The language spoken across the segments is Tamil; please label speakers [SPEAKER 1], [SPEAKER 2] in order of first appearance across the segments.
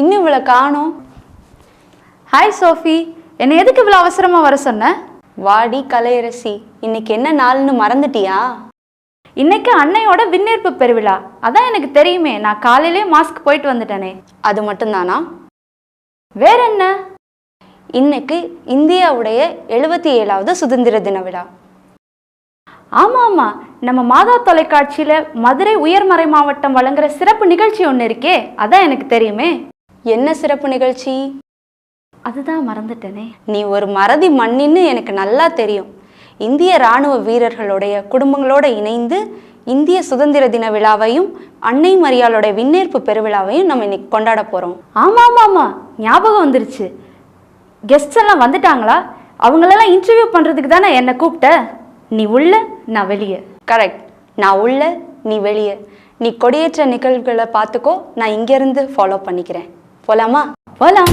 [SPEAKER 1] இன்னும் இவ்வளோ காணோம்.
[SPEAKER 2] ஹாய் சோஃபி என்னை எதுக்கு இவ்வளோ அவசரமாக வர சொன்ன?
[SPEAKER 1] வாடி கலையரசி. இன்னைக்கு என்ன நாள்னு மறந்துட்டியா?
[SPEAKER 2] இன்னைக்கு அன்னையோட விண்ணேற்பு பெருவிழா. அதான் எனக்கு தெரியுமே நான் காலையிலே மாஸ்க் போயிட்டு வந்துட்டேனே.
[SPEAKER 1] அது மட்டும்தானா?
[SPEAKER 2] வேற என்ன
[SPEAKER 1] இன்னைக்கு இந்தியாவுடைய எழுபத்தி ஏழாவது சுதந்திர தின விழா.
[SPEAKER 2] ஆமா ஆமா. நம்ம மாதா தொலைக்காட்சியில மதுரை உயர்மறை மாவட்டம் வழங்குற சிறப்பு நிகழ்ச்சி ஒன்று இருக்கே அதான் எனக்கு தெரியுமே.
[SPEAKER 1] என்ன சிறப்பு நிகழ்ச்சி?
[SPEAKER 2] அதுதான் மறந்துட்டேனே.
[SPEAKER 1] நீ ஒரு மறதி மண்ணின்னு எனக்கு நல்லா தெரியும். இந்திய ராணுவ வீரர்களுடைய குடும்பங்களோட இணைந்து இந்திய சுதந்திர தின விழாவையும் அன்னை மரியாளுடைய விண்ணேற்பு பெருவிழாவையும் நம்ம இன்னைக்கு கொண்டாட போறோம்.
[SPEAKER 2] ஆமா ஆமா ஆமா ஞாபகம் வந்துருச்சு. கெஸ்ட்ஸ் எல்லாம் வந்துட்டாங்களா? அவங்களெல்லாம் இன்டர்வியூ பண்றதுக்கு தானே என்னை கூப்பிட்ட? நீ உள்ள நான் வெளியே.
[SPEAKER 1] கரெக்ட் நான் உள்ள நீ வெளியே. நீ கொடியேற்ற நிகழ்வுகளை பார்த்துக்கோ நான் இங்கேருந்து ஃபாலோ பண்ணிக்கிறேன். போலாமா
[SPEAKER 2] போலாம்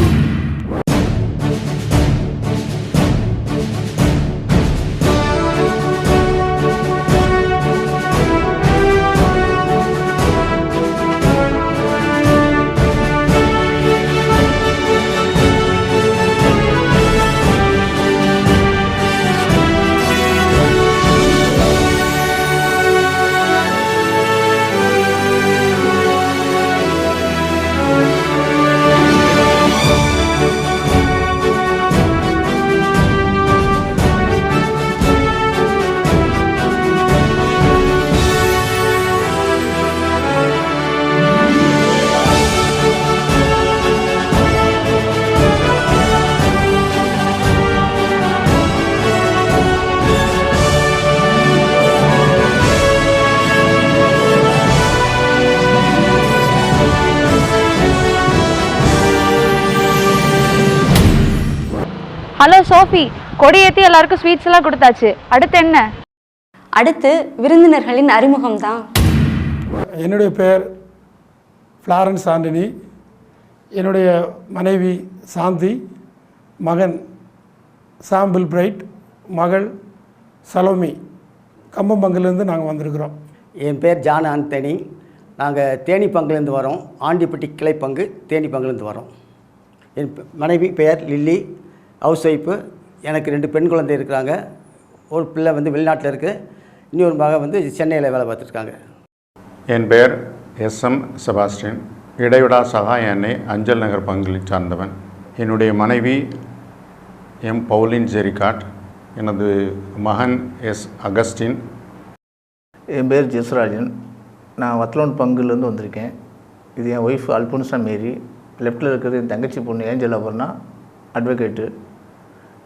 [SPEAKER 2] சோஃபி கொடி ஏற்றி எல்லாருக்கும் ஸ்வீட்ஸ் எல்லாம் கொடுத்தாச்சு. அடுத்து என்ன?
[SPEAKER 1] அடுத்து விருந்தினர்களின் அறிமுகம் தான்
[SPEAKER 3] என்னுடைய பெயர் ஃப்ளாரன்ஸ் ஆண்டனி. என்னுடைய மனைவி சாந்தி. மகன் சாம்பிள் பிரைட். மகள் சலோமி. கம்பம்பங்கிலேருந்து நாங்கள் வந்திருக்கிறோம்.
[SPEAKER 4] என் பேர் ஜான் ஆந்தனி நாங்கள் தேனி பங்குலேருந்து வரோம். ஆண்டிப்பட்டி கிளை பங்கு தேனி பங்குலேருந்து வரோம். என் பெ- மனைவி பெயர் லில்லி. ஹவுஸ் ஒய்ஃபு எனக்கு ரெண்டு பெண் குழந்தை இருக்கிறாங்க. ஒரு பிள்ளை வந்து வெளிநாட்டில் இருக்குது இன்னொரு மகன் வந்து சென்னையில் வேலை பார்த்துருக்காங்க
[SPEAKER 5] என் பெயர் எஸ் எம் செபாஸ்டின் இடைவிடா சகாய அன்னை அஞ்சல் நகர் பங்கில் சார்ந்தவன். என்னுடைய மனைவி எம் பவுலின் ஜெரிகாட். எனது மகன் எஸ் அகஸ்டின்.
[SPEAKER 6] என் பேர் ஜெஸ்ராஜன் நான் வத்தலோன் பங்குலேருந்து வந்திருக்கேன். இது என் ஒய்ஃப் அல்போன்சா மேரி. லெஃப்ட்டில் இருக்கிறது என் தங்கச்சி பொண்ணு ஏஞ்சல் அபர்ணா அட்வொகேட்டு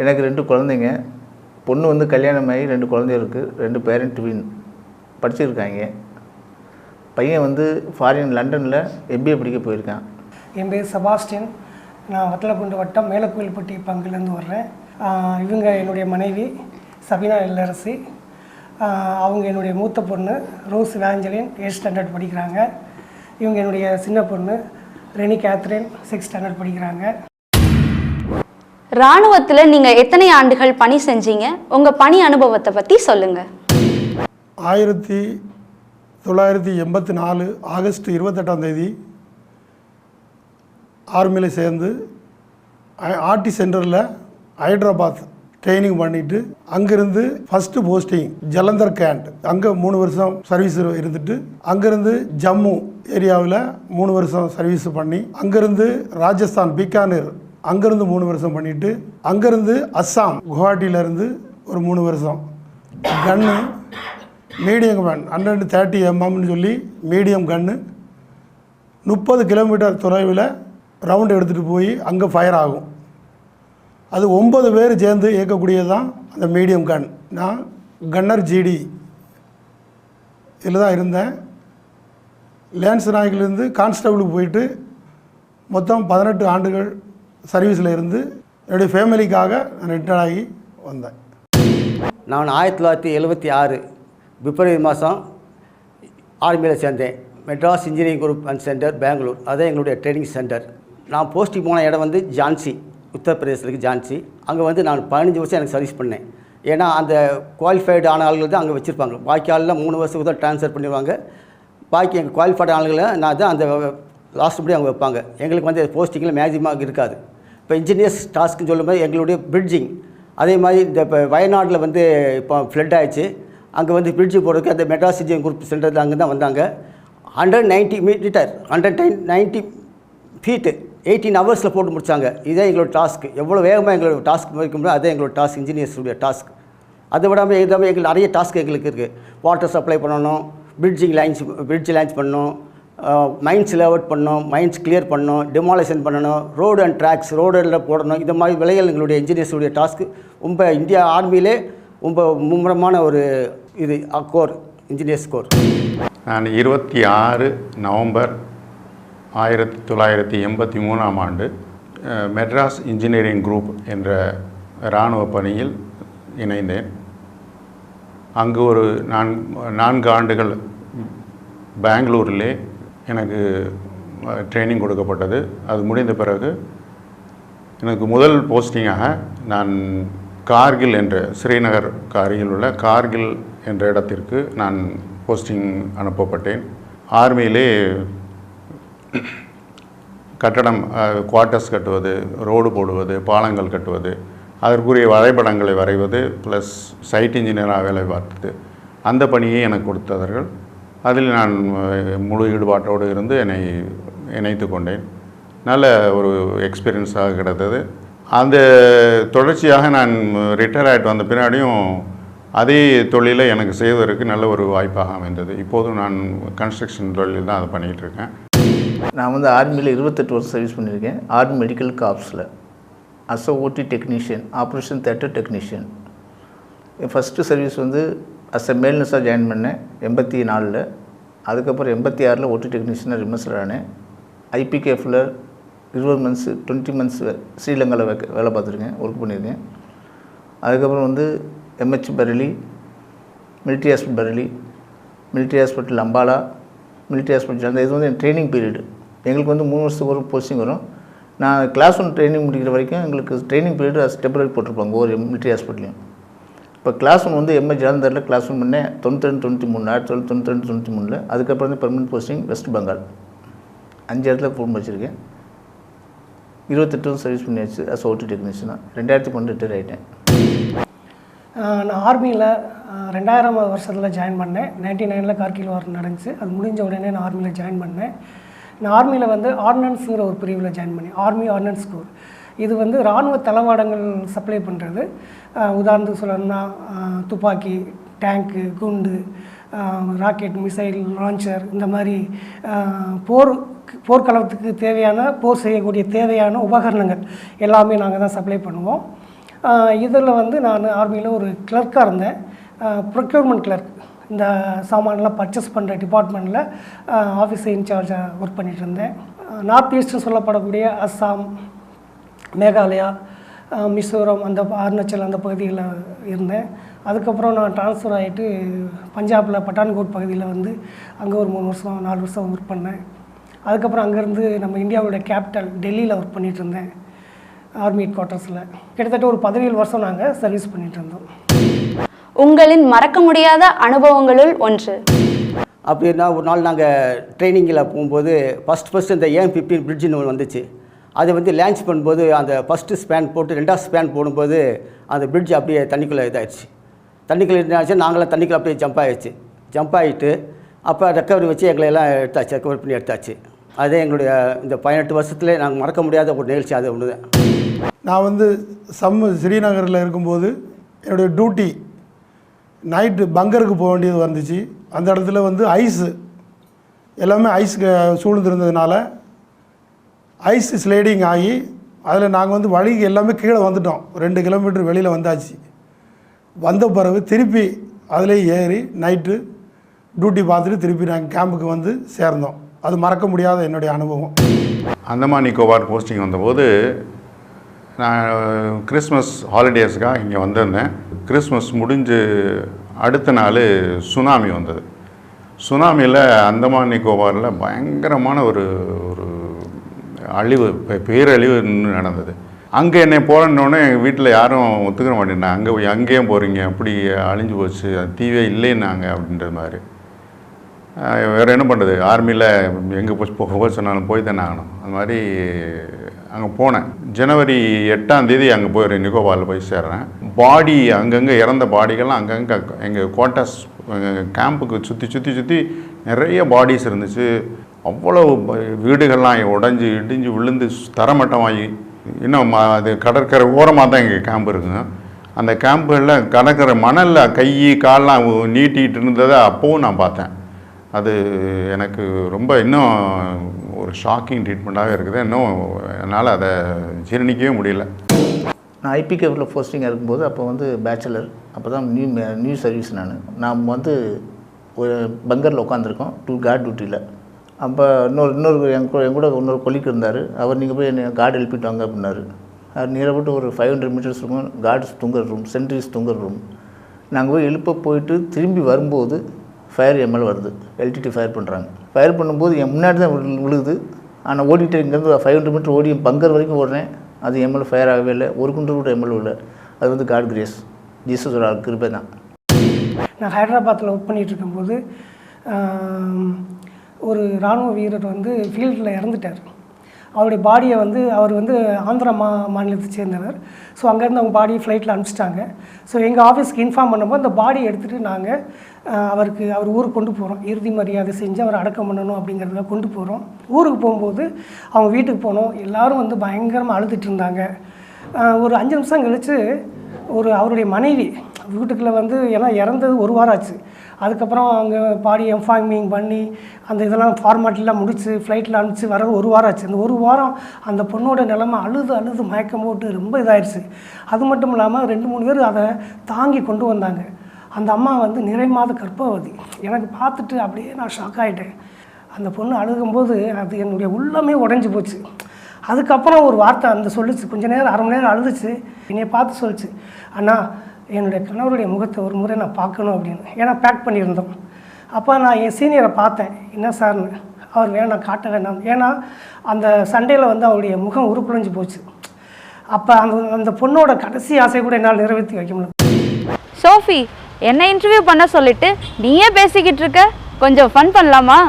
[SPEAKER 6] எனக்கு ரெண்டு குழந்தைங்க. பொண்ணு வந்து கல்யாணம் ஆகி ரெண்டு குழந்தை இருக்குது ரெண்டு பேரண்ட் ட்வின் படிச்சிருக்காங்க. பையன் வந்து ஃபாரின் லண்டனில் எம்பிஏ படிக்க போயிருக்கான்.
[SPEAKER 7] என் பேர் செபாஸ்டின் நான் வத்தலக்குண்டு வட்டம் மேலக்கோயில்பட்டி பங்குலேருந்து வர்றேன். இவங்க என்னுடைய மனைவி சபினா இல்லரசி அவங்க என்னுடைய மூத்த பொண்ணு ரோஸ் வேஞ்சலின் எயிட் ஸ்டாண்டர்ட் படிக்கிறாங்க. இவங்க என்னுடைய சின்ன பொண்ணு ரெனி கேத்ரின் சிக்ஸ் ஸ்டாண்டர்ட் படிக்கிறாங்க.
[SPEAKER 1] ராணுவத்தில் நீங்கள் எத்தனை ஆண்டுகள் பணி செஞ்சீங்க? உங்கள் பணி அனுபவத்தை பற்றி சொல்லுங்க.
[SPEAKER 3] ஆயிரத்தி தொள்ளாயிரத்தி எண்பத்தி நாலு ஆகஸ்ட் இருபத்தெட்டாம் தேதி ஆர்மியில் சேர்ந்து ஆர்டி சென்டரில் ஹைதராபாத் ட்ரைனிங் பண்ணிட்டு அங்கேருந்து ஃபஸ்ட்டு போஸ்டிங் ஜலந்தர் கேண்ட் அங்கே மூணு வருஷம் சர்வீஸ் இருந்துட்டு அங்கேருந்து ஜம்மு ஏரியாவில் மூணு வருஷம் சர்வீஸ் பண்ணி அங்கேருந்து ராஜஸ்தான் பிகானேர் அங்கேருந்து மூணு வருஷம் பண்ணிவிட்டு அங்கேருந்து அஸ்ஸாம் குவாஹாட்டியிலேருந்து ஒரு மூணு வருஷம். Gun medium gun hundred thirty எம்எம்னு சொல்லி மீடியம் கன்னு முப்பது கிலோமீட்டர் தொலைவில் ரவுண்ட் எடுத்துகிட்டு போய் அங்கே ஃபயர் ஆகும். அது ஒம்பது பேர் சேர்ந்து இயக்கக்கூடியது தான் அந்த மீடியம் கன் நான் கன்னர் ஜிடி இதில் தான் இருந்தேன். லேன்ஸ் நாய்க்கிலேருந்து கான்ஸ்டபுளுக்கு போயிட்டு மொத்தம் பதினெட்டு ஆண்டுகள் சர்வீஸில் இருந்து என்னுடைய ஃபேமிலிக்காக நான் ரிட்டையர்ட் ஆகி வந்தேன்.
[SPEAKER 4] நான் ஆயிரத்தி தொள்ளாயிரத்தி எழுபத்தி ஆறு பிப்ரவரி மாதம் ஆர்மியில் சேர்ந்தேன். Madras engineering group and centre Bangalore. அதான் எங்களுடைய ட்ரைனிங் சென்டர் நான் போஸ்டிங் போன இடம் வந்து ஜான்சி உத்தரப்பிரதேசத்துக்கு ஜான்சி. அங்கே வந்து நான் பதினஞ்சு வருஷம் எனக்கு சர்வீஸ் பண்ணேன். ஏன்னா அந்த குவாலிஃபைடு ஆன ஆளுகள் தான் அங்கே வச்சுருப்பாங்க. பாக்கி ஆள்லாம் மூணு வருஷத்துக்கு தான் ட்ரான்ஸ்ஃபர் பண்ணிடுவாங்க. பாக்கி எங்கள் குவாலிஃபைடு ஆளுகளை நான் தான் அந்த லாஸ்ட் படி அவங்க வைப்பாங்க. எங்களுக்கு வந்து போஸ்டிங்கில் மேக்ஸிமம் இருக்காது. இப்போ இன்ஜினியர்ஸ் டாஸ்க்குன்னு சொல்லும்போது எங்களுடைய பிரிட்ஜிங் அதே மாதிரி இந்த இப்போ வயநாட்டில் வந்து இப்போ ஃப்ளட் ஆயிடுச்சு. அங்கே வந்து பிரிட்ஜு போடுறதுக்கு அந்த மெட்ராஸ் இன்ஜினியரிங் குரூப் சென்டரில் அங்கே தான் வந்தாங்க. Hundred ninety metre hundred ten ninety feet eighteen ஹவர்ஸில் போட்டு முடிச்சாங்க. இதே எங்களோட டாஸ்க் எவ்வளோ வேகமாக எங்களோட டாஸ்க் முடிக்க முடியும் அதே எங்களோட டாஸ்க் இன்ஜினியர்ஸுடைய டாஸ்க் அதை விடாமல் எல்லாமே எங்களுக்கு நிறைய டாஸ்க் எங்களுக்கு இருக்குது வாட்டர் சப்ளை பண்ணணும் பிரிட்ஜிங் லைன்ஸ் பிரிட்ஜ் லைன்ஸ் பண்ணணும். மைன்ஸ் லேஅவுட் பண்ணணும் மைன்ஸ் கிளியர் பண்ணணும் டெமாலேஷன் பண்ணணும் ரோடு அண்ட் ட்ராக்ஸ் ரோடில் போடணும். இந்த மாதிரி விலைகள் எங்களுடைய இன்ஜினியர்ஸுடைய டாஸ்க்கு ரொம்ப இந்தியா ஆர்மியிலே ரொம்ப மும்முரமான ஒரு இது கோர் இன்ஜினியர்ஸ் கோர்
[SPEAKER 5] நான் இருபத்தி ஆறு நவம்பர் ஆயிரத்தி தொள்ளாயிரத்தி எண்பத்தி மூணாம் ஆண்டு மெட்ராஸ் இன்ஜினியரிங் குரூப் என்ற இராணுவ பணியில் இணைந்தேன். அங்கு ஒரு நான் நான்கு ஆண்டுகள் பெங்களூரிலே எனக்கு ட்ரைனிங் கொடுக்கப்பட்டது. அது முடிந்த பிறகு எனக்கு முதல் போஸ்டிங்காக நான் கார்கில் என்ற ஸ்ரீநகர் அருகில் உள்ள கார்கில் என்ற இடத்திற்கு நான் போஸ்டிங் அனுப்பப்பட்டேன். ஆர்மியிலே கட்டடம் குவார்ட்டர்ஸ் கட்டுவது ரோடு போடுவது பாலங்கள் கட்டுவது அதற்குரிய வரைபடங்களை வரைவது ப்ளஸ் சைட் இன்ஜினியராக வேலை பார்த்தது அந்த பணியை எனக்கு கொடுத்தார்கள் அதில் நான் முழு ஈடுபாட்டோடு இருந்து என்னை இணைத்து கொண்டேன். நல்ல ஒரு எக்ஸ்பீரியன்ஸாக கிடைத்தது அந்த தொடர்ச்சியாக நான் ரிட்டையர் ஆகிட்டு வந்த பின்னாடியும் அதே தொழிலை எனக்கு செய்வதற்கு நல்ல ஒரு வாய்ப்பாக அமைந்தது. இப்போதும் நான் கன்ஸ்ட்ரக்ஷன் தொழில் தான் அதை பண்ணிகிட்டு இருக்கேன்.
[SPEAKER 6] நான் வந்து ஆர்மியில் இருபத்தெட்டு வருஷம் சர்வீஸ் பண்ணியிருக்கேன். Army medical காப்ஸில் as OT technician operation theatre technician என் ஃபஸ்ட்டு சர்வீஸ் வந்து அஸ் எ மேல்னஸாக ஜாயின் பண்ணேன் எண்பத்தி நாலில். அதுக்கப்புறம் எண்பத்தி ஆறில் ஓடி டெக்னீஷியனாக ரிமர்சல் ஆனேன். ஐபிகேஃபில் இருபது மந்த்ஸ் டுவெண்ட்டி மந்த்ஸ் ஸ்ரீலங்காவில் வேக்க வேலை பார்த்துருக்கேன் ஒர்க் பண்ணியிருக்கேன். அதுக்கப்புறம் வந்து MH Bareilly military hospital Bareilly military hospital Ambala military hospital அந்த இது வந்து என் ட்ரைனிங் பீரியடு எங்களுக்கு வந்து மூணு வருஷத்துக்கு ஒரு போஸ்டிங் வரும். நான் கிளாஸ் ஒன் ட்ரைனிங் முடிக்கிற வரைக்கும் எங்களுக்கு ட்ரைனிங் பீரியட் அஸ் டெம்பரரி போட்டிருப்பாங்க ஒவ்வொரு மிலிட்ரி ஹாஸ்பிட்டலையும் இப்போ கிளாஸ் ஒன் வந்து எம்ஏ ஜலந்தரில் கிளாஸ் ஒன் பண்ணேன். தொண்ணூற்றி ரெண்டு தொண்ணூற்றி மூணு ஆயிரத்தி தொள்ளாயிரத்தி தொண்ணூற்றி ரெண்டு தொண்ணூற்றி மூணில். அதுக்கப்புறம் வந்து பெர்மனன்ட் போஸ்டிங் வெஸ்ட் பெங்கால் அஞ்சு இடத்துல ஃபோன் வச்சுருக்கேன். இருபத்தெட்டு வருஷம் சர்வீஸ் பண்ணியாச்சு அஸ் ஓட்டி டெக்னீஷியனாக ரெண்டாயிரத்தி பன்னெண்டு ரிட்டையர் ஆகிட்டேன்
[SPEAKER 7] நான் ஆர்மியில் ரெண்டாயிரம் வருஷத்தில் ஜாயின் பண்ணேன். நைன்டி நைனில் கார்கில் வார் நடந்துச்சு. அது முடிஞ்ச உடனே நான் ஆர்மியில் ஜாயின் பண்ணேன். நான் ஆர்மியில் வந்து ஆர்டினன்ஸுங்கிற ஒரு பிரிவில் ஜாயின் பண்ணேன். ஆர்மி ஆர்டினன்ஸ் கோர் இது வந்து இராணுவ தளவாடங்கள் சப்ளை பண்ணுறது உதாரணத்துக்கு சொல்லணும்னா துப்பாக்கி டேங்க்கு குண்டு ராக்கெட் மிசைல் லான்ச்சர் இந்த மாதிரி போர் போர்க்களத்துக்கு தேவையான போர் செய்யக்கூடிய தேவையான உபகரணங்கள் எல்லாமே நாங்கள் தான் சப்ளை பண்ணுவோம். இதில் வந்து நான் ஆர்மியில் ஒரு கிளர்க்காக இருந்தேன். ப்ரொக்யூர்மெண்ட் கிளர்க் இந்த சாமான்லாம் பர்ச்சேஸ் பண்ணுற டிபார்ட்மெண்ட்டில் ஆஃபீஸ் இன்சார்ஜாக ஒர்க் பண்ணிகிட்டு இருந்தேன். நார்த் ஈஸ்ட்னு சொல்லப்படக்கூடிய அஸ்ஸாம் மேகாலயா மிசோரம் அந்த அருணாச்சல் அந்த பகுதியில் இருந்தேன். அதுக்கப்புறம் நான் ட்ரான்ஸ்ஃபர் ஆகிட்டு பஞ்சாபில் பட்டான்கோட் பகுதியில் வந்து அங்கே ஒரு மூணு வருஷம் நாலு வருஷம் ஒர்க் பண்ணேன். அதுக்கப்புறம் அங்கேருந்து நம்ம இந்தியாவோட கேபிட்டல் டெல்லியில் ஒர்க் பண்ணிட்டு இருந்தேன் ஆர்மி ஹெட் குவார்ட்டர்ஸில் கிட்டத்தட்ட ஒரு பதினேழு வருஷம் நாங்கள் சர்வீஸ் பண்ணிட்டு இருந்தோம்.
[SPEAKER 1] உங்களின் மறக்க முடியாத அனுபவங்களுள் ஒன்று.
[SPEAKER 4] அப்படின்னா ஒரு நாள் நாங்கள் ட்ரைனிங்கில் போகும்போது ஃபஸ்ட் ஃபஸ்ட்டு இந்த ஏஎம் ஃபிஃப்டீன் பிரிட்ஜுன்னு ஒன்று வந்துச்சு. அதை வந்து லான்ச் பண்ணும்போது அந்த ஃபஸ்ட்டு ஸ்பேன் போட்டு ரெண்டாவது ஸ்பேன் போடும்போது அந்த பிரிட்ஜ் அப்படியே தண்ணிக்குள்ளே இதாகிடுச்சு தண்ணிக்குள்ளே இருந்தாச்சு நாங்களாம் தண்ணிக்குள்ளே அப்படியே ஜம்ப் ஆகிடுச்சு ஜம்ப் ஆகிட்டு அப்போ ரெக்கவரி வச்சு எங்களை எல்லாம் எடுத்தாச்சு ரெக்கவரி பண்ணி எடுத்தாச்சு. அதே எங்களுடைய இந்த பதினெட்டு வருஷத்துல நாங்கள் மறக்க முடியாத ஒரு நிகழ்ச்சி அது ஒன்று தான்
[SPEAKER 3] நான் வந்து சம் ஸ்ரீநகரில் இருக்கும்போது என்னுடைய டியூட்டி நைட்டு பங்கருக்கு போக வேண்டியது வந்துச்சு. அந்த இடத்துல வந்து ஐஸு எல்லாமே ஐஸ் சூழ்ந்திருந்ததுனால ஐஸ் ஸ்லைடிங் ஆகி அதில் நாங்கள் வந்து வழிக்கு எல்லாமே கீழே வந்துட்டோம். ரெண்டு கிலோமீட்டர் வெளியில் வந்தாச்சு. வந்த பிறகு திருப்பி அதிலே ஏறி நைட்டு டியூட்டி பார்த்துட்டு திருப்பி நாங்கள் கேம்புக்கு வந்து சேர்ந்தோம். அது மறக்க முடியாத என்னுடைய அனுபவம்.
[SPEAKER 5] அந்தமான் நிக்கோபார் போஸ்டிங் வந்தபோது நான் கிறிஸ்மஸ் ஹாலிடேஸ்க்காக இங்கே வந்திருந்தேன். கிறிஸ்மஸ் முடிஞ்சு அடுத்த நாள் சுனாமி வந்தது. சுனாமியில் அந்தமான் நிக்கோபாரில் பயங்கரமான ஒரு ஒரு அழிவு பே- பேரழிவு நடந்தது. அங்கே என்னை போகிறேன்னொடனே எங்கள் வீட்டில் யாரும் ஒத்துக்கிற மாட்டேன்னா அங்கே போய் அங்கேயும் போகிறீங்க அப்படி அழிஞ்சு போச்சு அது தீவே இல்லைன்னாங்க அப்படின்ற மாதிரி. வேறு என்ன பண்ணுறது? ஆர்மியில் எங்கே போய் போக சொன்னாலும் போய் தானே ஆகணும். அந்த மாதிரி அங்கே போனேன். ஜனவரி எட்டாம் தேதி அங்கே போய் நிக்கோபாரில் போய் சேர்றேன். பாடி அங்கங்கே இறந்த பாடிகள்லாம் அங்கங்கே எங்கள் குவார்ட்டர்ஸ் கேம்புக்கு சுற்றி சுற்றி சுற்றி நிறைய பாடிஸ் இருந்துச்சு. அவ்வளோ வீடுகள்லாம் உடஞ்சி இடிஞ்சு விழுந்து தரமட்டமாகி இன்னும் அது கடற்கரை ஓரமாக தான் இங்கே கேம்ப் இருக்குங்க. அந்த கேம்புகளில் கடற்கரை மணலில் கை கால்லாம் நீட்டிகிட்டு இருந்ததை அப்போவும் நான் பார்த்தேன். அது எனக்கு ரொம்ப இன்னும் ஒரு ஷாக்கிங் ட்ரீட்மெண்ட்டாகவே இருக்குது. இன்னும் என்னால் அதை ஜீரணிக்கவே முடியல.
[SPEAKER 6] நான் ஐபிகேவில் போஸ்டிங்காக இருக்கும்போது அப்போ வந்து பேச்சுலர் அப்போ தான் நியூ நியூ சர்வீஸ் நான். நான் வந்து ஒரு பங்கரில் உட்காந்துருக்கோம் டூ கார்டு டியூட்டியில் அப்போ இன்னொரு இன்னொரு என் கூட என் கூட இன்னொரு கொலிக்கு இருந்தார். அவர் நீங்கள் போய் என்னை கார்டு எழுப்பிட்டு வாங்க அப்படின்னாரு அது நியரபட்டு ஒரு ஃபைவ் ஹண்ட்ரட் மீட்டர்ஸ் இருக்கும் கார்ட்ஸ் தூங்குற ரூம் சென்ட்ரிஸ் தூங்குற ரூம் நாங்கள் போய் எழுப்ப போயிட்டு திரும்பி வரும்போது ஃபயர் எம்எல் வருது. எல்டிடி ஃபயர் பண்ணுறாங்க ஃபயர் பண்ணும்போது என் முன்னாடி தான் விழுகுது. ஆனால் ஓடிட்டு இங்கேருந்து ஃபைவ் ஹண்ட்ரட் மீட்டர் ஓடி பங்கர் வரைக்கும் ஓடுறேன். அது எம்எல் ஃபயர் ஆகவே இல்லை. ஒரு குண்டு கூட எம்எல் இல்லை அது வந்து காட் கிரேஸ் ஜீசஸோட கிருபை தான்.
[SPEAKER 7] நான் ஹைதராபாத்தில் ஒர்க் பண்ணிகிட்டு இருக்கும்போது ஒரு இராணுவ வீரர் வந்து ஃபீல்டில் இறந்துட்டார். அவருடைய பாடியை வந்து அவர் வந்து ஆந்திரா மா மாநிலத்தை சேர்ந்தவர். ஸோ அங்கேருந்து அவங்க பாடியை ஃப்ளைட்டில் அனுப்பிச்சிட்டாங்க. ஸோ எங்கள் ஆஃபீஸ்க்கு இன்ஃபார்ம் பண்ணும்போது அந்த பாடியை எடுத்துகிட்டு நாங்கள் அவருக்கு அவர் ஊருக்கு கொண்டு போகிறோம் இறுதி மரியாதை செஞ்சு அவர் அடக்கம் பண்ணணும் அப்படிங்கிறத கொண்டு போகிறோம் ஊருக்கு போகும்போது அவங்க வீட்டுக்கு போனோம். எல்லோரும் வந்து பயங்கரமாக அழுதுட்டு இருந்தாங்க. ஒரு அஞ்சு நிமிஷம் கழித்து ஒரு அவருடைய மனைவி வீட்டுக்குள்ளே வந்து ஏன்னா இறந்தது ஒரு வாரம் ஆச்சு. அதுக்கப்புறம் அங்கே பாடி எம்ஃபார்மிங் பண்ணி அந்த இதெல்லாம் ஃபார்மாலிட்டிலாம் முடித்து ஃப்ளைட்டில் அனுப்பிச்சு வர ஒரு வாரம் ஆச்சு. அந்த ஒரு வாரம் அந்த பொண்ணோட நிலமை அழுது அழுது மயக்கம் போட்டு ரொம்ப இதாயிடுச்சு அது மட்டும் இல்லாமல் ரெண்டு மூணு பேர் அதை தாங்கி கொண்டு வந்தாங்க. அந்த அம்மா வந்து நிறை மாத கர்ப்பவதி. எனக்கு பார்த்துட்டு அப்படியே நான் ஷாக் ஆகிட்டேன் அந்த பொண்ணு அழுகும்போது அது என்னுடைய உள்ளமே உடஞ்சி போச்சு. அதுக்கப்புறம் ஒரு வார்த்தை அந்த சொல்லிச்சு. கொஞ்ச நேரம் அரை மணி நேரம் அழுதுச்சு. என்னையை பார்த்து சொல்லுச்சு. அண்ணா என்னுடைய கணவருடைய முகத்தை ஒரு முறை நான் பார்க்கணும் அப்படின்னு. ஏன்னா பேக் பண்ணியிருந்தோம். அப்போ நான் என் சீனியரை பார்த்தேன். என்ன சார்னு? அவர் வேணாம் காட்ட வேண்டாம் ஏன்னா அந்த சண்டையில் வந்து அவருடைய முகம் உருக்குலைஞ்சு போச்சு. அப்போ அந்த அந்த பொண்ணோட கடைசி ஆசை கூட என்னால் நிறைவேற்றி வைக்க முடியல.
[SPEAKER 1] சோஃபி என்ன இன்டர்வியூ பண்ண சொல்லிட்டு நீயே பேசிக்கிட்டு இருக்க? கொஞ்சம் ஃபன் பண்ணலாமா?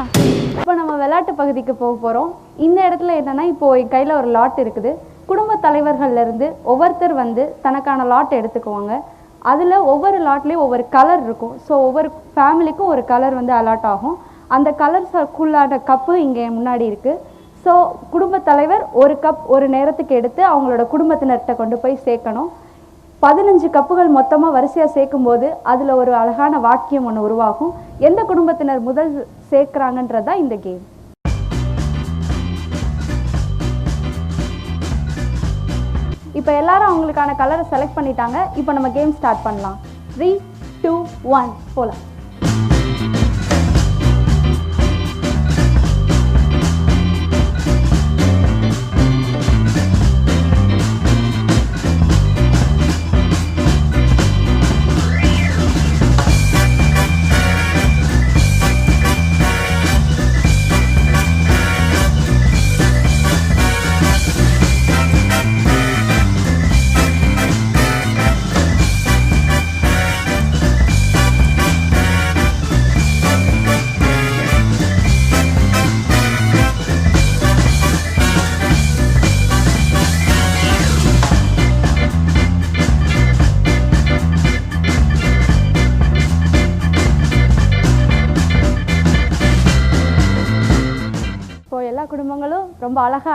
[SPEAKER 8] இப்போ நம்ம விளையாட்டு பகுதிக்கு போக போகிறோம் இந்த இடத்துல என்னன்னா இப்போ என் கையில் ஒரு லாட் இருக்குது. குடும்ப தலைவர்கள்ல இருந்து ஒவ்வொருத்தர் வந்து தனக்கான லாட் எடுத்துக்குவாங்க. அதில் ஒவ்வொரு லாட்லேயும் ஒவ்வொரு கலர் இருக்கும். ஸோ ஒவ்வொரு ஃபேமிலிக்கும் ஒரு கலர் வந்து அலாட் ஆகும். அந்த கலர்ஸுக்குள்ளான கப்பு இங்கே முன்னாடி இருக்குது ஸோ குடும்பத் தலைவர் ஒரு கப் ஒரு நேரத்துக்கு எடுத்து அவங்களோட குடும்பத்தினர்கிட்ட கொண்டு போய் சேர்க்கணும். பதினஞ்சு கப்புகள் மொத்தமாக வரிசையாக சேர்க்கும்போது அதில் ஒரு அழகான வாக்கியம் ஒன்று உருவாகும். எந்த குடும்பத்தினர் முதல் சேர்க்குறாங்கன்றது தான் இந்த கேம் இப்போ எல்லாரும் அவங்களுக்கான கலரை செலக்ட் பண்ணிட்டாங்க. இப்போ நம்ம கேம் ஸ்டார்ட் பண்ணலாம். த்ரீ டூ ஒன் போகலாம்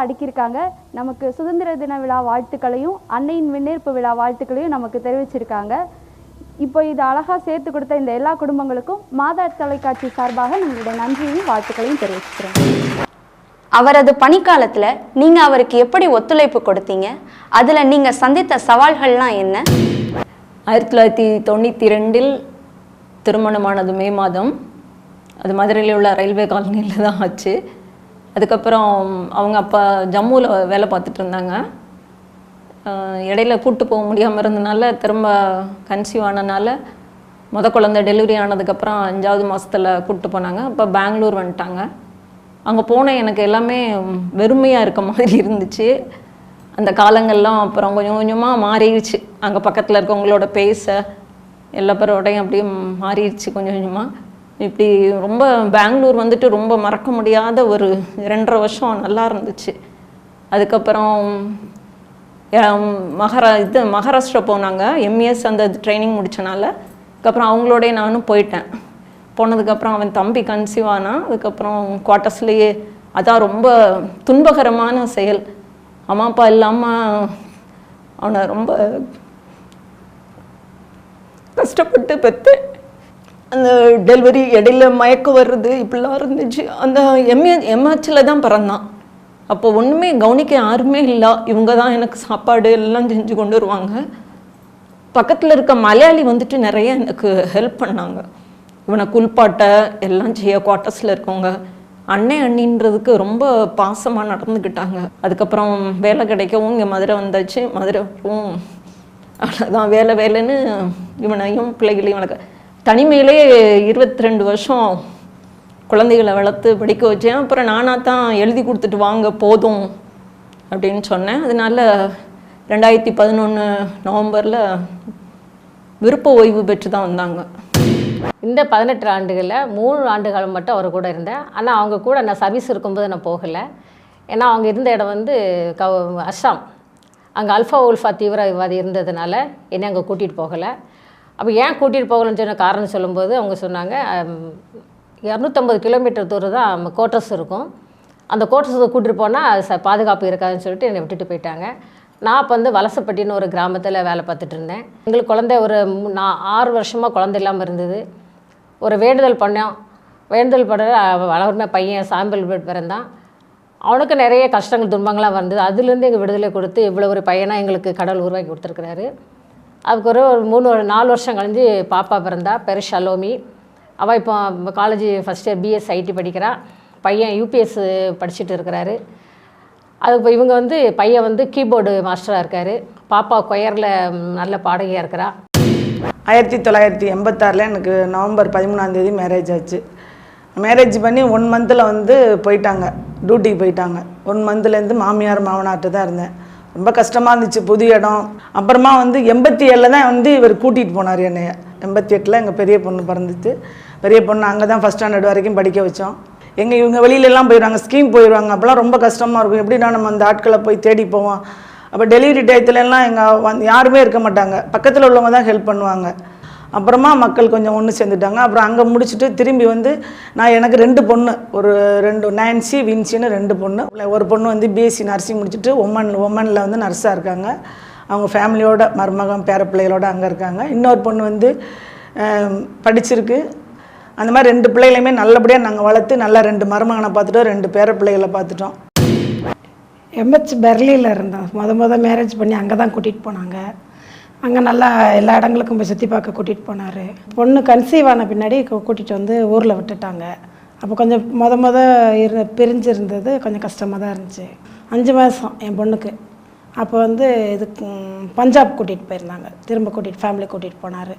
[SPEAKER 8] அடுக்கியிருக்காங்க. நமக்கு சுதந்திர தின விழா வாழ்த்துக்களையும் அன்னையின் விண்ணேற்பு விழா வாழ்த்துக்களையும் நமக்கு தெரிவிச்சிருக்காங்க. இப்போ இது அழகாக சேர்த்து கொடுத்த இந்த எல்லா குடும்பங்களுக்கும் மாதா தொலைக்காட்சி சார்பாக நம்மளுடைய நன்றியையும் வாழ்த்துக்களையும் தெரிவிச்சுக்கிறோம்
[SPEAKER 1] அவரது பணிக்காலத்தில் நீங்கள் அவருக்கு எப்படி ஒத்துழைப்பு கொடுத்தீங்க? அதில் நீங்கள் சந்தித்த சவால்கள்லாம் என்ன?
[SPEAKER 9] ஆயிரத்தி தொள்ளாயிரத்தி தொண்ணூற்றி ரெண்டில் திருமணமானது மே மாதம். அது மதுரையில் உள்ள ரயில்வே காலனியில் தான் ஆச்சு. அதுக்கப்புறம் அவங்க அப்பா ஜம்முவில் வேலை பார்த்துட்டு இருந்தாங்க. இடையில கூட்டு போக முடியாமல் இருந்தனால திரும்ப கன்சீவ் ஆனனால முத குழந்த டெலிவரி ஆனதுக்கப்புறம் அஞ்சாவது மாதத்தில் கூப்பிட்டு போனாங்க. அப்போ பெங்களூர் வந்துட்டாங்க. அங்கே போன எனக்கு எல்லாமே வெறுமையாக இருக்க மாதிரி இருந்துச்சு. அந்த காலங்கள்லாம் அப்புறம் கொஞ்சம் கொஞ்சமாக மாறிடுச்சு. அங்கே பக்கத்தில் இருக்கவங்களோட பேச எல்லா பேரோடையும் அப்படியே மாறிடுச்சு கொஞ்சம் கொஞ்சமாக இப்படி ரொம்ப பெங்களூர் வந்துட்டு ரொம்ப மறக்க முடியாத ஒரு ரெண்டரை வருஷம் நல்லா இருந்துச்சு. அதுக்கப்புறம் மகாரா இது மகாராஷ்டிரா போனாங்க. எம்இஎஸ் அந்த ட்ரைனிங் முடித்தனால அதுக்கப்புறம் அவங்களோடய நானும் போயிட்டேன். போனதுக்கப்புறம் அவன் தம்பி கன்சீவ் ஆனான் அதுக்கப்புறம் குவார்ட்டர்ஸ்லேயே அதான் ரொம்ப துன்பகரமான செயல். அம்மா அப்பா இல்லாமல் அவனை ரொம்ப கஷ்டப்பட்டு பெற்றேன் அந்த டெலிவரி இடையில மயக்கம் வர்றது இப்படிலாம் இருந்துச்சு. அந்த எம்ஏ எம்ஹெச்சில் தான் பிறந்தான். அப்போ ஒன்றுமே கவனிக்க யாருமே இல்லை. இவங்க தான் எனக்கு சாப்பாடு எல்லாம் செஞ்சு கொண்டு வருவாங்க. பக்கத்தில் இருக்க மலையாளி வந்துட்டு நிறைய எனக்கு ஹெல்ப் பண்ணாங்க. இவனை குளிப்பாட்ட எல்லாம் செய்ய குவார்ட்டர்ஸில் இருக்கவங்க. அண்ணே அண்ணின்றதுக்கு ரொம்ப பாசமாக நடந்துக்கிட்டாங்க. அதுக்கப்புறம் வேலை கிடைக்கவும் இங்கே மதுரை வந்தாச்சு. மதுரை வரவும். அவ்வளோதான் வேலை வேலைன்னு இவனையும் பிள்ளைகளையும் வளர்க்க தனிமையிலே இருபத்தி ரெண்டு வருஷம் குழந்தைகளை வளர்த்து படிக்க வச்சேன். அப்புறம் நானாக தான் எழுதி கொடுத்துட்டு வாங்க போதும் அப்படின்னு சொன்னேன். அதனால ரெண்டாயிரத்தி பதினொன்று நவம்பரில் விருப்ப ஓய்வு பெற்று தான் வந்தாங்க.
[SPEAKER 10] இந்த பதினெட்டு ஆண்டுகளில் மூணு ஆண்டுகள் மட்டும் அவர் கூட இருந்தேன். ஆனால் அவங்க கூட நான் சர்வீஸ் இருக்கும்போது நான் போகலை. ஏன்னா அவங்க இருந்த இடம் வந்து கவ அஸ்ஸாம். அங்கே அல்ஃபா உல்ஃபா தீவிரவாதி இருந்ததுனால என்னை அங்கே கூட்டிகிட்டு போகலை. அப்போ ஏன் கூட்டிகிட்டு போகலன்னு சொன்ன காரணம் சொல்லும்போது அவங்க சொன்னாங்க இரநூத்தம்பது கிலோமீட்டர் தூரம் தான் கோட்டர்ஸ் இருக்கும். அந்த கோட்டர்ஸை கூட்டிகிட்டு போனால் ச பாதுகாப்பு இருக்காதுன்னு சொல்லிட்டு என்னை விட்டுட்டு போயிட்டாங்க. நான் அப்போ வந்து வலசப்பட்டின்னு ஒரு கிராமத்தில் வேலை பார்த்துட்டு இருந்தேன். எங்களுக்கு குழந்தை ஒரு நான் ஆறு வருஷமாக குழந்தை இல்லாமல் இருந்தது. ஒரு வேண்டுதல் பண்ணோம். வேண்டுதல் பண்ண வளர்மை பையன் சாம்பல் பிறந்தான். அவனுக்கு நிறைய கஷ்டங்கள் துன்பங்கள்லாம் வந்தது. அதுலேருந்து எங்கள் விடுதலை கொடுத்து இவ்வளோ ஒரு பையனாக எங்களுக்கு கடவுள் உருவாக்கி கொடுத்துருக்குறாரு. அதுக்கு ஒரு ஒரு மூணு ஒரு நாலு வருஷம் கழிஞ்சு பாப்பா பிறந்தா பெரு ஷலோமி. அவள் இப்போ college first year BS IT படிக்கிறா. பையன் யூபிஎஸ் படிச்சுட்டு இருக்கிறாரு. அது இப்போ இவங்க வந்து பையன் வந்து கீபோர்டு மாஸ்டராக இருக்கார். பாப்பா கொயரில் நல்ல பாடகியாக இருக்கிறா.
[SPEAKER 11] ஆயிரத்தி தொள்ளாயிரத்தி எண்பத்தாறில் எனக்கு நவம்பர் பதிமூணாந்தேதி மேரேஜ் ஆச்சு. மேரேஜ் பண்ணி ஒன் மந்தில் வந்து போயிட்டாங்க. டியூட்டிக்கு போயிட்டாங்க. ஒன் மந்த்லேருந்து மாமியார் மாமனார்ட்ட தான் இருந்தேன். ரொம்ப கஷ்டமாக இருந்துச்சு புது இடம். அப்புறமா வந்து எண்பத்தி ஏழில் தான் வந்து இவர் கூட்டிகிட்டு போனார் என்னைய எண்பத்தி எட்டில் எங்கள் பெரிய பொண்ணு பிறந்துச்சு. பெரிய பொண்ணு அங்கே தான் ஃபஸ்ட் ஸ்டாண்டர்ட் வரைக்கும் படிக்க வச்சோம். எங்கள் இவங்க வெளியிலலாம் போயிடுவாங்க ஸ்கீம் போயிடுவாங்க அப்போல்லாம் ரொம்ப கஷ்டமாக இருக்கும். எப்படின்னா நம்ம அந்த ஆட்களை போய் தேடி போவோம்? அப்போ டெலிவரி டயத்துலலாம் எங்கள் யாருமே இருக்க மாட்டாங்க. பக்கத்தில் உள்ளவங்க தான் ஹெல்ப் பண்ணுவாங்க. அப்புறமா மக்கள் கொஞ்சம் ஒன்று சேர்ந்துட்டாங்க. அப்புறம் அங்கே முடிச்சுட்டு திரும்பி வந்து நான் எனக்கு ரெண்டு பொண்ணு. ஒரு ரெண்டு நான்சி வின்சின்னு ரெண்டு பொண்ணு. ஒரு பொண்ணு வந்து பிஎஸ்சி நர்சிங் முடிச்சுட்டு உமன் உமனில் வந்து நர்ஸாக இருக்காங்க. அவங்க ஃபேமிலியோட மருமகம் பேர பிள்ளைகளோடு அங்கே இருக்காங்க. இன்னொரு பொண்ணு வந்து படிச்சிருக்கு. அந்த மாதிரி ரெண்டு பிள்ளைகளையுமே நல்லபடியாக நாங்கள் வளர்த்து நல்லா ரெண்டு மருமகனை பார்த்துட்டோம் ரெண்டு பேர பிள்ளைகளை பார்த்துட்டோம்
[SPEAKER 7] எம்ஹெச் பெர்லியில் இருந்தோம். முத முத மேரேஜ் பண்ணி அங்கே தான் கூட்டிகிட்டு போனாங்க. அங்கே நல்லா எல்லா இடங்களுக்கும் போய் சுற்றி பார்க்க கூட்டிகிட்டு போனார். பொண்ணு கன்சீவ் ஆன பின்னாடி கூட்டிகிட்டு வந்து ஊரில் விட்டுட்டாங்க. அப்போ கொஞ்சம் மொத மொத இரு பிரிஞ்சு இருந்தது கொஞ்சம் கஷ்டமாக தான் இருந்துச்சு. அஞ்சு மாதம் என் பொண்ணுக்கு. அப்போ வந்து இதுக்கு பஞ்சாப் கூட்டிகிட்டு போயிருந்தாங்க. திரும்ப கூட்டிகிட்டு ஃபேமிலி கூட்டிகிட்டு போனார்.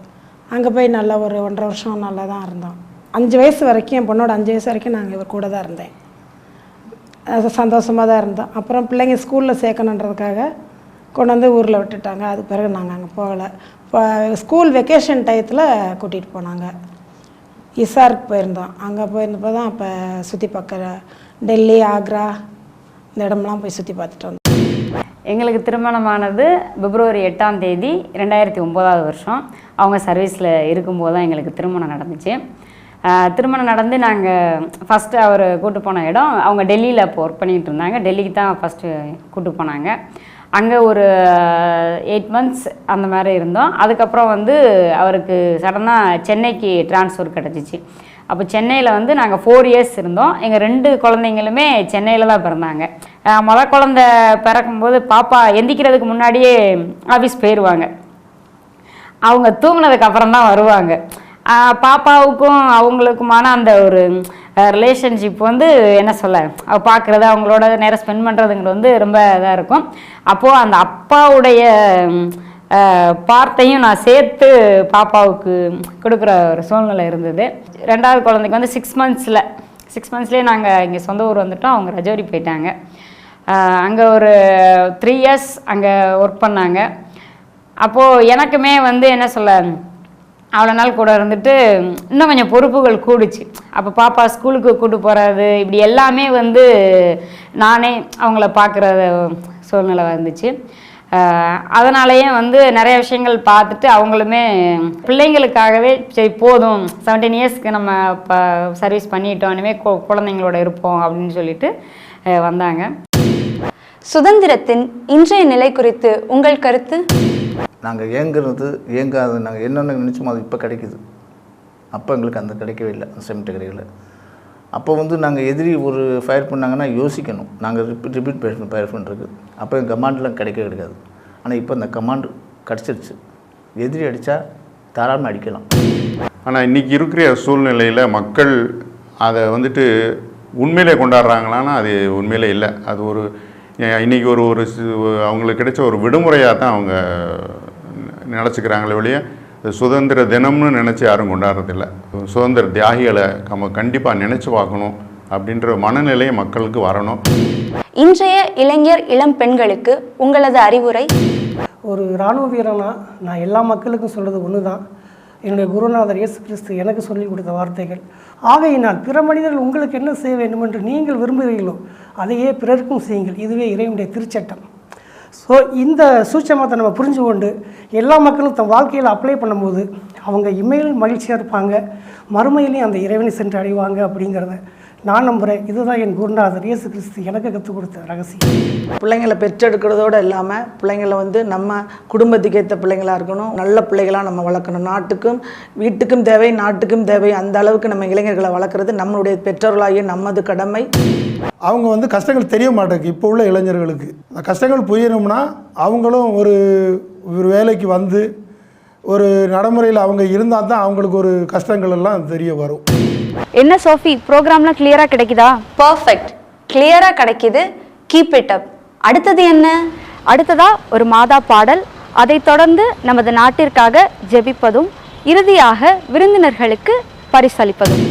[SPEAKER 7] அங்கே போய் நல்லா ஒரு ஒன்றரை வருஷம் நல்லா தான் இருந்தோம். அஞ்சு வயசு வரைக்கும் என் பொண்ணோட அஞ்சு வயசு வரைக்கும் நாங்கள் இவர் கூட தான் இருந்தேன். அது சந்தோஷமாக தான் இருந்தோம். அப்புறம் பிள்ளைங்க ஸ்கூலில் சேர்க்கணுன்றதுக்காக கொண்டு வந்து ஊரில் விட்டுட்டாங்க. அதுக்கு பிறகு நாங்கள் அங்கே போகலை. இப்போ ஸ்கூல் வெக்கேஷன் டயத்தில் கூட்டிகிட்டு போனாங்க. இசாருக்கு போயிருந்தோம். அங்கே போயிருந்தப்போ தான் அப்போ சுற்றி பார்க்குற டெல்லி ஆக்ரா இந்த இடம்லாம் போய் சுற்றி பார்த்துட்டு வந்தோம்.
[SPEAKER 12] எங்களுக்கு திருமணமானது பிப்ரவரி எட்டாம் தேதி ரெண்டாயிரத்தி ஒம்போதாவது வருஷம். அவங்க சர்வீஸில் இருக்கும்போது தான் எங்களுக்கு திருமணம் நடந்துச்சு. திருமணம் நடந்து நாங்கள் ஃபஸ்ட்டு அவர் கூட்டு போன இடம் அவங்க டெல்லியில் அப்போ ஒர்க் பண்ணிகிட்டு இருந்தாங்க. டெல்லிக்கு தான் ஃபஸ்ட்டு கூட்டு போனாங்க. அங்கே ஒரு uh, எயிட் மந்த்ஸ் அந்த மாதிரி இருந்தோம். அதுக்கப்புறம் வந்து அவருக்கு சடனாக சென்னைக்கு ட்ரான்ஸ்ஃபர் கிடச்சிச்சு. அப்போ சென்னையில் வந்து நாங்கள் ஃபோர் இயர்ஸ் இருந்தோம். எங்கள் ரெண்டு குழந்தைங்களுமே சென்னையில் தான் பிறந்தாங்க. மொதல் குழந்த பிறக்கும்போது பாப்பா எந்திக்கிறதுக்கு முன்னாடியே ஆஃபீஸ் போயிடுவாங்க அவங்க தூங்கினதுக்கப்புறம் தான் வருவாங்க. பாப்பாவுக்கும் அவங்களுக்குமான அந்த ஒரு ரிலேஷன்ஷிப் வந்து என்ன சொல்ல பார்க்குறது அவங்களோட நேரம் ஸ்பெண்ட் பண்ணுறதுங்கிறது வந்து ரொம்ப இதாக இருக்கும். அப்போது அந்த அப்பாவுடைய பார்த்தையும் நான் சேர்த்து பாப்பாவுக்கு கொடுக்குற ஒரு சூழ்நிலை இருந்தது. ரெண்டாவது குழந்தைக்கு வந்து சிக்ஸ் மந்த்ஸில் சிக்ஸ் மந்த்ஸ்லேயே நாங்கள் இங்கே சொந்த ஊர் வந்துட்டோம். அவங்க ரஜோரி போயிட்டாங்க. அங்கே ஒரு த்ரீ இயர்ஸ் அங்கே ஒர்க் பண்ணாங்க. அப்போது எனக்குமே வந்து என்ன சொல்ல அவ்வளோ நாள் கூட இருந்துட்டு இன்னும் கொஞ்சம் பொறுப்புகள் கூடுச்சு. அப்போ பாப்பா ஸ்கூலுக்கு கூட்டு போகிறது இப்படி எல்லாமே வந்து நானே அவங்கள பார்க்குற சூழ்நிலை வந்துச்சு. அதனாலேயே வந்து நிறைய விஷயங்கள் பார்த்துட்டு அவங்களுமே பிள்ளைங்களுக்காகவே சரி போதும் செவன்டீன் இயர்ஸ்க்கு நம்ம இப்போ சர்வீஸ் பண்ணிட்டோம் இனிமேல் கு குழந்தைங்களோட இருப்போம் அப்படின்னு சொல்லிட்டு வந்தாங்க.
[SPEAKER 1] சுதந்திரத்தின் இன்றைய நிலை குறித்து உங்கள் கருத்து?
[SPEAKER 6] நாங்கள் ஏங்குறது ஏங்காது நாங்கள் என்னென்ன நினச்சோமோ அது இப்போ கிடைக்குது. அப்போ எங்களுக்கு அந்த கிடைக்கவே இல்லை அந்த செமெண்ட் கிடைக்கல. அப்போ வந்து நாங்கள் எதிரி ஒரு ஃபயர் பண்ணாங்கன்னா யோசிக்கணும். நாங்கள் ரிப்பீட் ரிப்பீட் ஃபயர் ஃபயர் அப்போ எங்கள் கமாண்ட்லாம் கிடைக்கவே கிடைக்காது. ஆனால் இப்போ அந்த கமாண்டு கிடச்சிருச்சு. எதிரி அடித்தா தாராளமாக அடிக்கலாம்.
[SPEAKER 5] ஆனால் இன்றைக்கி இருக்கிற சூழ்நிலையில் மக்கள் அதை வந்துட்டு உண்மையிலே கொண்டாடுறாங்களான்னா அது உண்மையிலே இல்லை. அது ஒரு இன்றைக்கி இன்னைக்கு ஒரு ஒரு அவங்களுக்கு கிடைச்ச ஒரு விடுமுறையாக தான் அவங்க நினச்சிக்கிறாங்களே ஒழிய சுதந்திர தினம்னு நினச்சி யாரும் கொண்டாடுறதில்ல. சுதந்திர தியாகிகளை நம்ம கண்டிப்பாக நினச்சி பார்க்கணும் அப்படின்ற மனநிலை மக்களுக்கு வரணும்.
[SPEAKER 1] இன்றைய இளைஞர் இளம் பெண்களுக்கு உங்களது அறிவுரை?
[SPEAKER 7] ஒரு இராணுவ வீரனா நான் எல்லா மக்களுக்கும் சொல்கிறது ஒன்று தான் என்னுடைய குருநாதர் இயேசு கிறிஸ்து எனக்கு சொல்லிக் கொடுத்த வார்த்தைகள். ஆகையினால் பிற மனிதர்கள் உங்களுக்கு என்ன செய்ய வேண்டும் என்று நீங்கள் விரும்புகிறீர்களோ அதையே பிறருக்கும் செய்யுங்கள். இதுவே இறைவனுடைய திருச்சட்டம். ஸோ இந்த சூட்சமத்தை நம்ம புரிஞ்சு கொண்டு எல்லா மக்களும் தன் வாழ்க்கையில் அப்ளை பண்ணும்போது அவங்க இம்மையில் மகிழ்ச்சியாக இருப்பாங்க. மறுமையிலையும் அந்த இறைவனை சென்று அடைவாங்க அப்படிங்கிறத நான் நம்புகிறேன் இதுதான் என் குருநாதர் இயேசு கிறிஸ்து எனக்கு கற்றுக் கொடுத்த ரகசியம்.
[SPEAKER 11] பிள்ளைங்களை பெற்றெடுக்கிறதோடு இல்லாமல் பிள்ளைங்களை வந்து நம்ம குடும்பத்துக்கு ஏற்ற பிள்ளைங்களாக இருக்கணும். நல்ல பிள்ளைகளாக நம்ம வளர்க்கணும். நாட்டுக்கும் வீட்டுக்கும் தேவை நாட்டுக்கும் தேவை. அந்த அளவுக்கு நம்ம இளைஞர்களை வளர்க்குறது நம்மளுடைய பெற்றோர்களாகிய நமது கடமை.
[SPEAKER 3] அவங்க வந்து கஷ்டங்கள் தெரிய மாட்டேங்குது. இப்போ உள்ள இளைஞர்களுக்கு. அந்த கஷ்டங்கள் புரியணும்னா அவங்களும் ஒரு ஒரு வேலைக்கு வந்து ஒரு நடைமுறையில் அவங்க இருந்தால் தான் அவங்களுக்கு ஒரு கஷ்டங்கள் எல்லாம் தெரிய வரும்.
[SPEAKER 2] என்ன சோஃபி ப்ரோக்ராம்லாம் கிளியராக கிடைக்குதா?
[SPEAKER 1] பர்ஃபெக்ட் கிளியராக கிடைக்குது. கீப் இட் அப் அடுத்தது என்ன?
[SPEAKER 2] அடுத்ததா ஒரு மாதா பாடல். அதைத் தொடர்ந்து நமது நாட்டிற்காக ஜெபிப்பதும் இறுதியாக விருந்தினர்களுக்கு பரிசளிப்பதும்.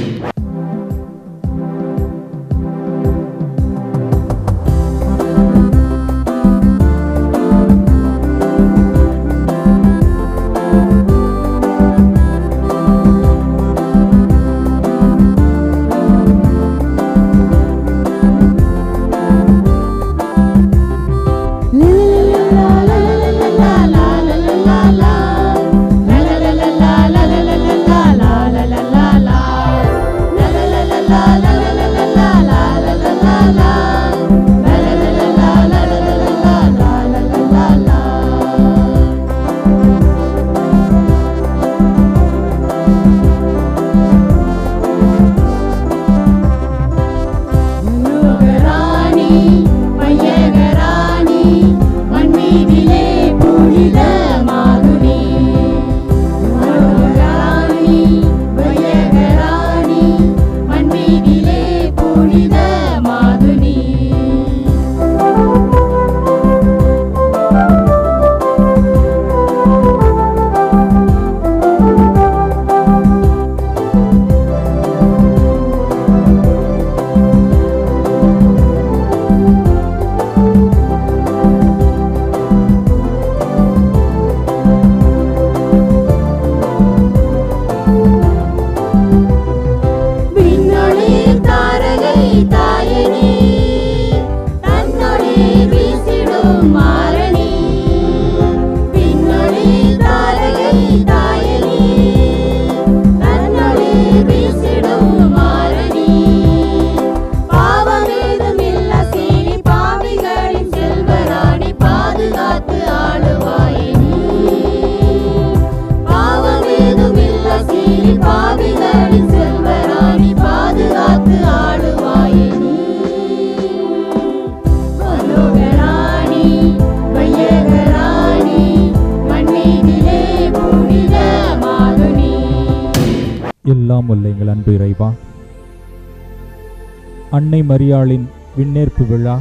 [SPEAKER 13] அன்னை மரியாளின் விண்ணேற்பு விழா.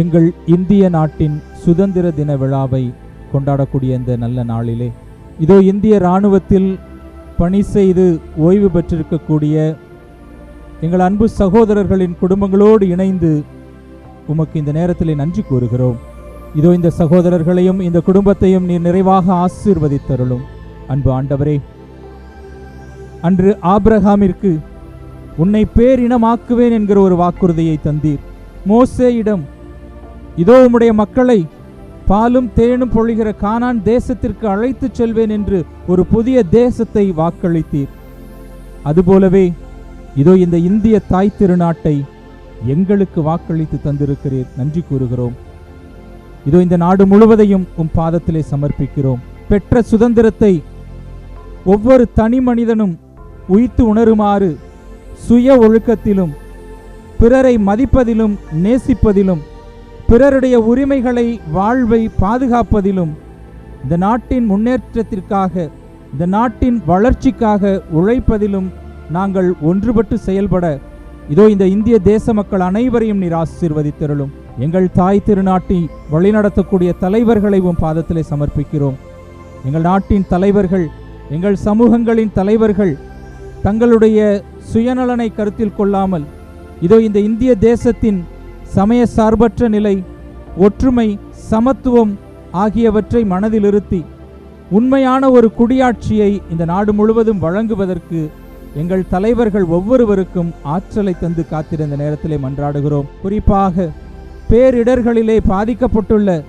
[SPEAKER 13] எங்கள் இந்திய நாட்டின் சுதந்திர தின விழாவை கொண்டாடக்கூடிய இந்த நல்ல நாளிலே இதோ இந்திய இராணுவத்தில் பணி செய்து ஓய்வு பெற்றிருக்கக்கூடிய எங்கள் அன்பு சகோதரர்களின் குடும்பங்களோடு இணைந்து உமக்கு இந்த நேரத்தில் நன்றி கூறுகிறோம். இதோ இந்த சகோதரர்களையும் இந்த குடும்பத்தையும் நீர் நிறைவாக ஆசீர்வதித்தருளும். அன்பு ஆண்டவரே அன்று ஆபிரகாமிற்கு உன்னை பேரினமாக்குவேன் என்கிற ஒரு வாக்குறுதியை தந்தீர். மோசேயிடம் இதோ உம்முடைய மக்களை பாலும் தேனும் பொழிகிற கானான் தேசத்திற்கு அழைத்துச் செல்வேன் என்று ஒரு புதிய தேசத்தை வாக்களித்தீர். அதுபோலவே இதோ இந்த இந்திய தாய் திருநாட்டை எங்களுக்கு வாக்களித்து தந்திருக்கிறீர் நன்றி கூறுகிறோம். இதோ இந்த நாடு முழுவதையும் உம் பாதத்திலே சமர்ப்பிக்கிறோம். பெற்ற சுதந்திரத்தை ஒவ்வொரு தனி மனிதனும் உய்த்து உணருமாறு சுய ஒழுக்கத்திலும் பிறரை மதிப்பதிலும் நேசிப்பதிலும் பிறருடைய உரிமைகளை வாழ்வை பாதுகாப்பதிலும் இந்த நாட்டின் முன்னேற்றத்திற்காக இந்த நாட்டின் வளர்ச்சிக்காக உழைப்பதிலும் நாங்கள் ஒன்றுபட்டு செயல்பட இதோ இந்த இந்திய தேச மக்கள் அனைவரையும் நீர் ஆசீர்வதித்தருளும். எங்கள் தாய் திருநாட்டை வழிநடத்தக்கூடிய தலைவர்களை உம் பாதத்திலே சமர்ப்பிக்கிறோம். எங்கள் நாட்டின் தலைவர்கள் எங்கள் சமூகங்களின் தலைவர்கள் தங்களுடைய சுயநலனை கருத்தில் கொள்ளாமல் இதோ இந்த இந்திய தேசத்தின் சமய சார்பற்ற நிலை ஒற்றுமை சமத்துவம் ஆகியவற்றை மனதில் இருத்தி உண்மையான ஒரு குடியாட்சியை இந்த நாடு முழுவதும் வழங்குவதற்கு எங்கள் தலைவர்கள் ஒவ்வொருவருக்கும் ஆற்றலை தந்து காத்திருந்த நேரத்திலே மன்றாடுகிறோம். குறிப்பாக பேரிடர்களிலே பாதிக்கப்பட்டுள்ள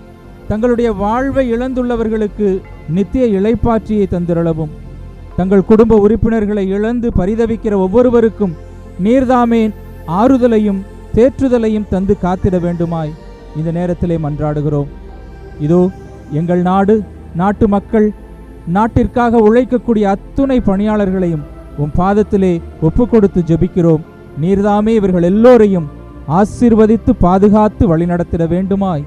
[SPEAKER 13] தங்களுடைய வாழ்வை இழந்துள்ளவர்களுக்கு நித்திய இழைப்பாற்றியை தந்திரளவும். தங்கள் குடும்ப உறுப்பினர்களை இழந்து பரிதவிக்கிற ஒவ்வொருவருக்கும் நீர்தாமே ஆறுதலையும் தேற்றுதலையும் தந்து காத்திட வேண்டுமாய் இந்த நேரத்திலே மன்றாடுகிறோம். இதோ எங்கள் நாடு நாட்டு மக்கள் நாட்டிற்காக உழைக்கக்கூடிய அத்துணை பணியாளர்களையும் உம் பாதத்திலே ஒப்பு கொடுத்து ஜெபிக்கிறோம். நீர்தாமே இவர்கள் எல்லோரையும் ஆசீர்வதித்து பாதுகாத்து வழிநடத்திட வேண்டுமாய்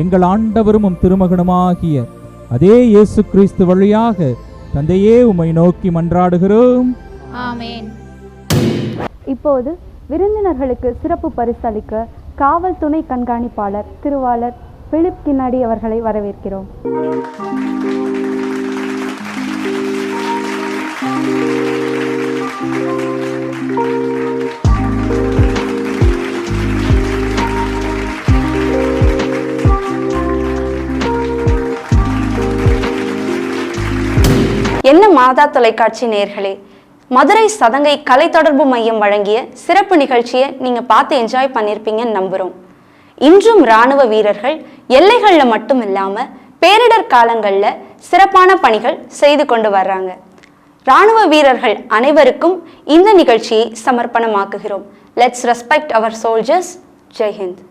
[SPEAKER 13] எங்கள் ஆண்டவரும் உம் திருமகனுமாகிய அதே இயேசு கிறிஸ்து வழியாக தந்தையே உம்மை நோக்கி மன்றாடுகிறோம்.
[SPEAKER 2] ஆமேன்.
[SPEAKER 8] இப்போது விருந்தினர்களுக்கு சிறப்பு பரிசளிக்க காவல் துணை கண்காணிப்பாளர் திருவாளர் பிலிப் கின்னாடி அவர்களை வரவேற்கிறோம்.
[SPEAKER 1] மாதா தொலைக்காட்சி நேர்களே மதுரை சதங்கை கலை தொடர்பு மையம் வழங்கிய சிறப்பு நிகழ்ச்சியை நீங்க பார்த்து என்ஜாய் பண்ணியிருப்பீங்கன்னு நம்புறோம். இன்றும் ராணுவ வீரர்கள் எல்லைகளில் மட்டும் இல்லாம பேரிடர் காலங்கள்ல சிறப்பான பணிகள் செய்து கொண்டு வர்றாங்க. ராணுவ வீரர்கள் அனைவருக்கும் இந்த நிகழ்ச்சியை சமர்ப்பணமாக்குகிறோம். Let's respect our soldiers Jai Hind